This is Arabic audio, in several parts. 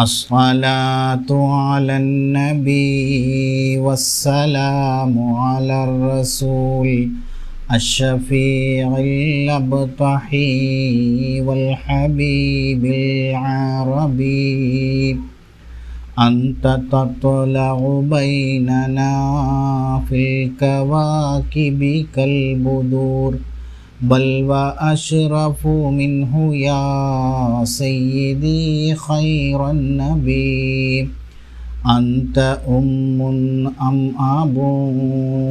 الصلاة على النبي والسلام على الرسول الشفيع الأبطحي والحبيب العربي. أنت تطلع بيننا في الكواكب كالبدور. بل وأشرف منه يا سيدي خير النبي. أنت أم أم أبو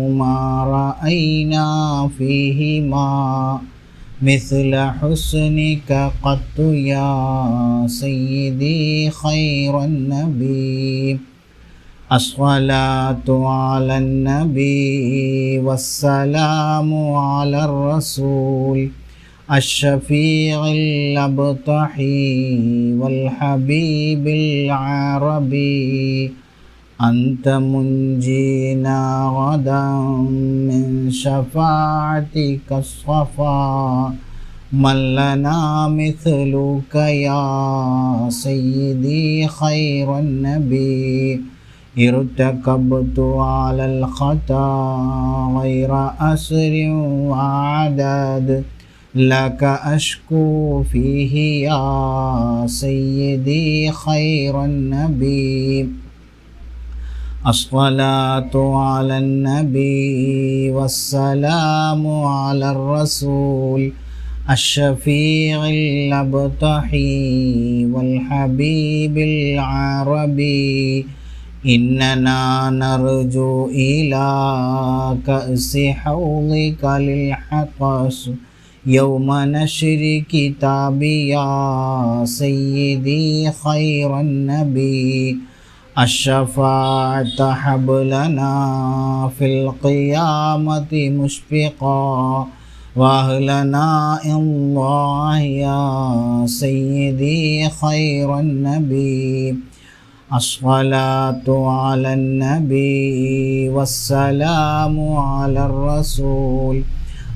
ما رأينا فيهما؟ مثل حسنك قط يا سيدي خير النبي. الصلاة على النبي والسلام على الرسول الشفيع الأبطحي والحبيب العربي أنت منجينا غدا من شفاعتك الصفا من لنا مثلك يا سيدي خير النبي ارتكبت على الخطا غير أسر وعدد. لك أشكو فيه يا سيدي خير النبي. الصلاة على النبي والسلام على الرسول الشفيع الأبطحي والحبيب العربي. إننا نرجو إلى كأس حوضك للحقس. يوم نشر كتابي يا سيدي خير النبي. الشفاعة حبلنا في القيامة مشفقا. وأهلنا الله يا سيدي خير النبي. الصلاة على النبي والسلام على الرسول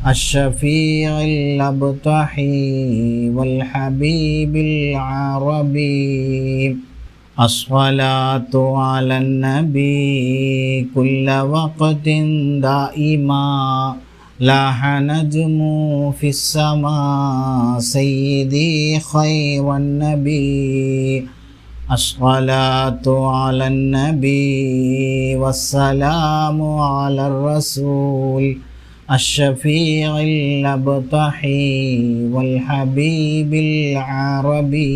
الشفيع الأبطحي والحبيب العربي. الصلاة على النبي كل وقت دائما. لاح نجم في السماء سيدي خير النبي. الصلاة على النبي والسلام على الرسول الشفيع الأبطحي والحبيب العربي.